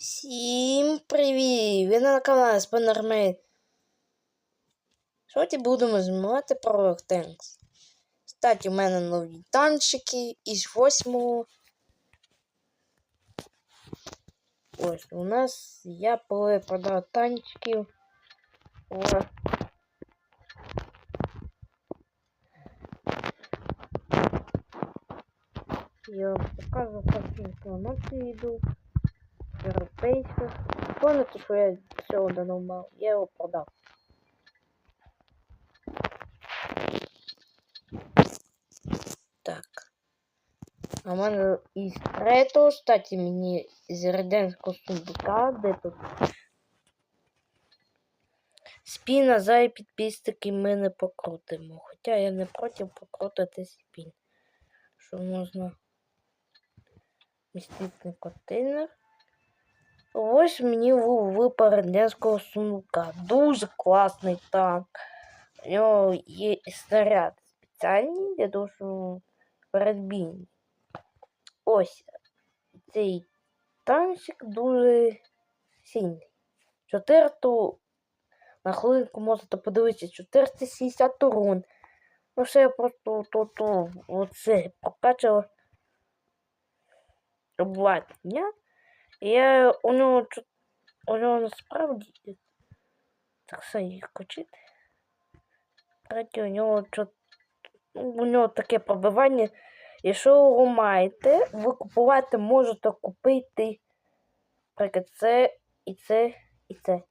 Всім привіт! Ви на каналі Спанермейт. Сьогодні будемо знімати про Tanks. Кстати, у мене нові танчики із 8. Ось у нас я продав танчиків. О. Я вам покажу картинку на відео. Європейська. Помните, що я давно мав? Я його продав. Так. А мене із третього, кстати, мені з радянського сундука, де тут спіна за підписники ми не покрутимо. Хоча я не проти покрутити спін. Що можна містити контейнер. Ось мені ви- випав радянського сундука. Дуже класний танк. У нього є снаряд спеціальний для того, що передбійний. Ось цей танчик дуже сильний. 400 на хвилинку можете подивитися 460 урон. Ну все я просто то, то, оце прокачав обладнання. Я у нього чу- у нього насправді так все їх кочити. Третє, у нього ну, у нього таке пробивання. Якщо його маєте, ви купувати можете купити наприклад, це і це і це.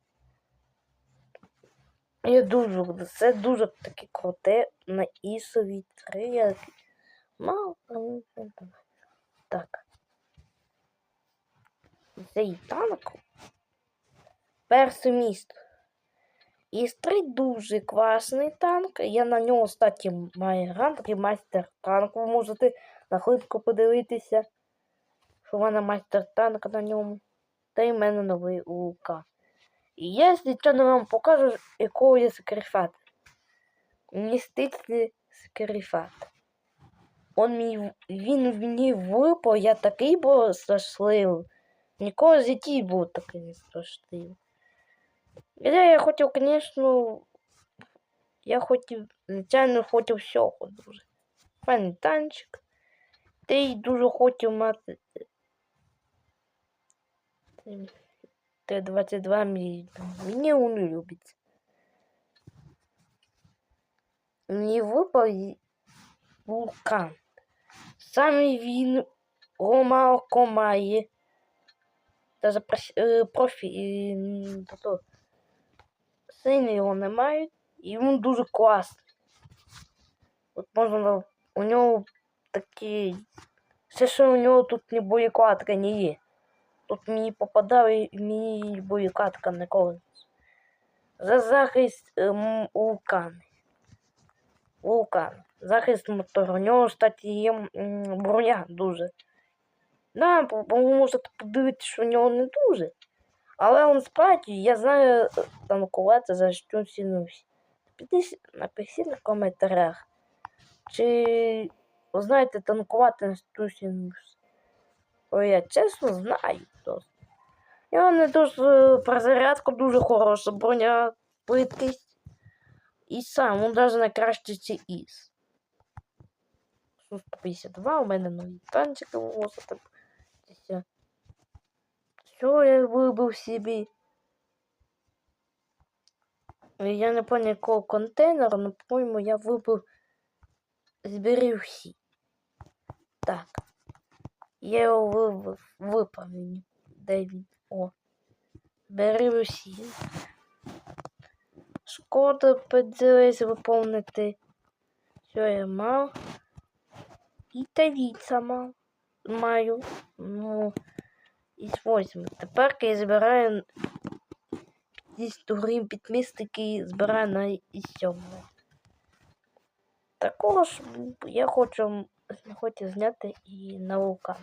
Я дуже це дуже таке круте на ісові 3. Я мало. Так. Цей танк. Перше місто. Істрий дуже класний танк. Я на нього, кстати, маю ранг і майстер танк. Ви можете на хвилинку подивитися, що в мене майстер танк на ньому. Та й в мене новий УК. І я, звичайно, вам покажу, якого є секрефат. Містичний секрефат. Он мені, він мені випав, я такий був щасливий. Ніколи в житті був такий не страшний. Я, я хотів, звісно, я хотів, звичайно, хотів всього дуже. Файний танчик. Та й дуже хотів мати. Т-22 мені, мені не любить. Мені випав вулкан. Саме він Ромалко має. Профі, е, профі е, м, тобто сильно його не мають, і він дуже класний. От можна у нього такі. Все, що у нього тут не боєкладка не є. Тут мені попадає і мені боєкладка не коли. За захист ем, вулкани. Вулкан. Захист мотора. У нього, кстати, є броня дуже. Да, бо бо можете подивитися, що у нього не дуже. Але він справді, я знаю е, танкувати за що. Підпишіть, напишіть на коментарях. Чи ви знаєте танкувати на Стусінус? Ой, я чесно знаю. Я не дуже про зарядку дуже хороша броня, плиткість. І сам, він навіть найкраще це із. Су-152, у мене нові танчики вивозити. Що я вибив собі? Я не пам'ятаю якого контейнера, але, по-моєму, я вибив зберіг всі. Так. Я його вибив, виправлю. Де? О. Бери всі. Шкода поділись виповнити. Що я мав? І тавіця мав. Маю. Ну, із восьми. Тепер я збираю із грім підмістики збираю на із сьомого. Також я хочу, хочу зняти і на вулкан.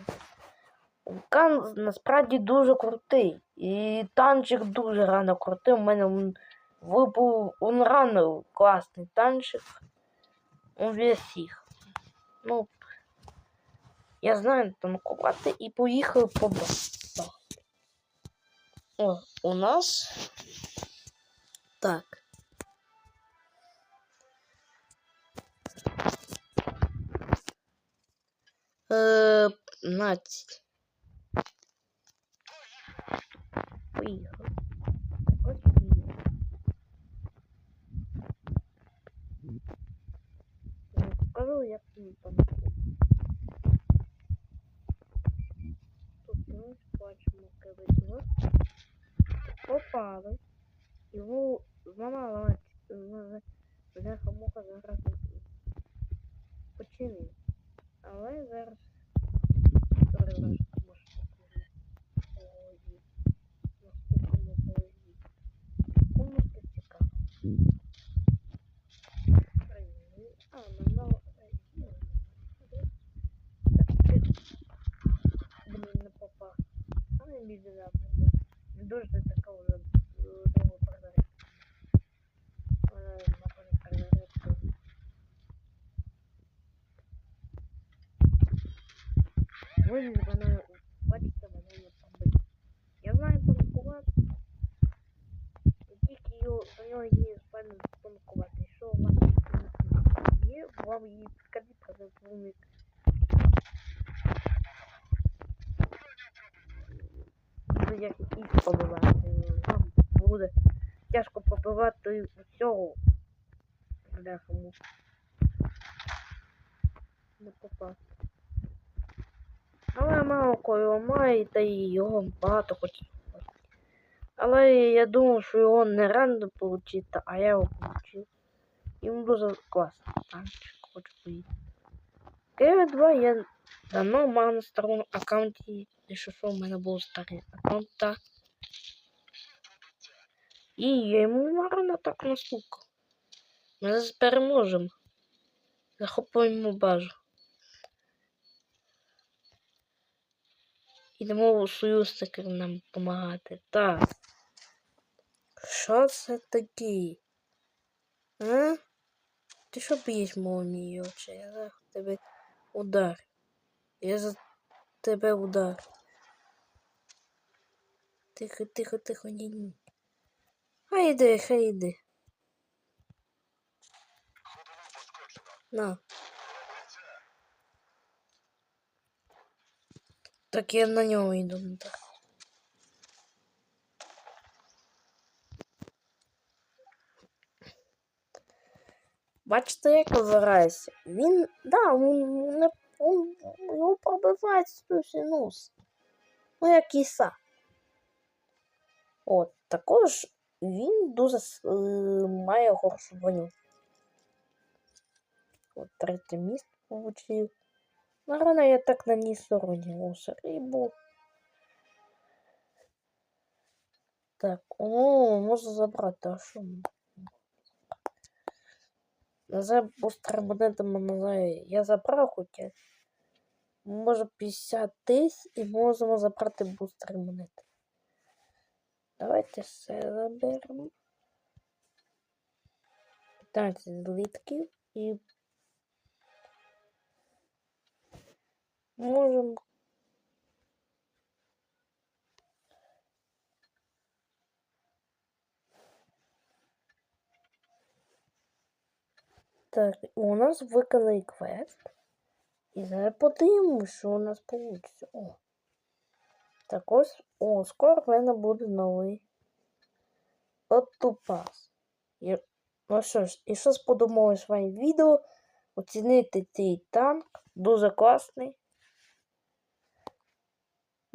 Вулкан насправді дуже крутий. І танчик дуже рано крутий. У мене вибув він рано класний танчик. У всіх. Ну, я знаю танкувати і поїхав по. О, у нас так. Е, 15. Поїхали. Окей. Я покажу, як ми там. Тут ми бачимо кривий Попали. Його зламала бляха муха зараз починив. Але зараз переважно може. Наступному положі. Кому це цікаво? А, на ново. Блін, не попав. А не біда, не дуже Виліз вона, бачите, вона не. Я знаю танкувати. Тільки його, до нього є спальня танкувати. Що у вас є, вам її підкажіть, продавник. Буде як якийсь побивати. Вам буде тяжко побивати усього. Бляха му. Не попасти. Але мало кого має, та й його багато хотів. Але я думав, що його не рано отримати, а я його отримав. Йому дуже класно. Танчик хочу поїхати. Киви 2 я давно мав на старому аккаунті. Якщо що, в мене був старий аккаунт, так. І я йому марно так настукав. Ми зараз переможемо. Захопуємо базу. Ідемо у союзників нам допомагати. Так. Що це таке? А? Ти що б'єш мої очі? Я за тебе удар. Я за тебе удар. Тихо, тихо, тихо, ні, ні. Хай йди, хай йди. На. Так я на нього йду. Бачите, як вибирається? Він, да, він, не, він, його пробивають синус. Ну, як іса. От, також він дуже е, має хорошу броню. От третє місце получив. Наверно, я так наніс уроні рибу. Так, о, можна забрати, а що? Назад бустер монетами назад я забрав хоча. Може 50 тисяч і можемо забрати бустер монети. Давайте все заберемо. 15 злитків і можемо Так, у нас виконали квест. І зараз подивимось, у нас вийде. О. Також, о, скоро в мене буде новий Оттупас. І, ну що ж, і що сподобалось вам відео, оціните цей танк, дуже класний.